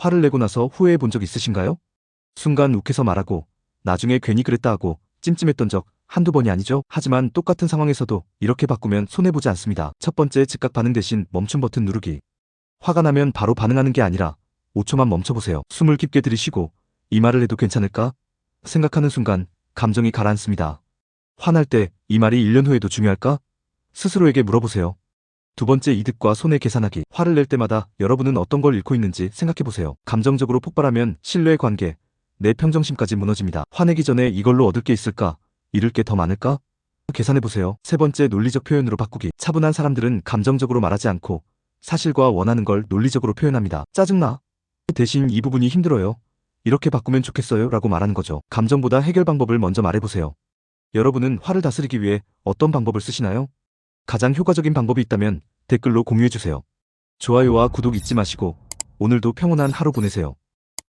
화를 내고 나서 후회해 본 적 있으신가요? 순간 욱해서 말하고 나중에 괜히 그랬다 하고 찜찜했던 적 한두 번이 아니죠. 하지만 똑같은 상황에서도 이렇게 바꾸면 손해보지 않습니다. 첫 번째 즉각 반응 대신 멈춤 버튼 누르기. 화가 나면 바로 반응하는 게 아니라 5초만 멈춰보세요. 숨을 깊게 들이쉬고 이 말을 해도 괜찮을까? 생각하는 순간 감정이 가라앉습니다. 화날 때 이 말이 1년 후에도 중요할까? 스스로에게 물어보세요. 두 번째 이득과 손해 계산하기. 화를 낼 때마다 여러분은 어떤 걸 잃고 있는지 생각해보세요. 감정적으로 폭발하면 신뢰 관계, 내 평정심까지 무너집니다. 화내기 전에 이걸로 얻을 게 있을까? 잃을 게 더 많을까? 계산해보세요. 세 번째 논리적 표현으로 바꾸기. 차분한 사람들은 감정적으로 말하지 않고 사실과 원하는 걸 논리적으로 표현합니다. 짜증나. 대신 이 부분이 힘들어요. 이렇게 바꾸면 좋겠어요. 라고 말하는 거죠. 감정보다 해결 방법을 먼저 말해보세요. 여러분은 화를 다스리기 위해 어떤 방법을 쓰시나요? 가장 효과적인 방법이 있다면 댓글로 공유해주세요. 좋아요와 구독 잊지 마시고 오늘도 평온한 하루 보내세요.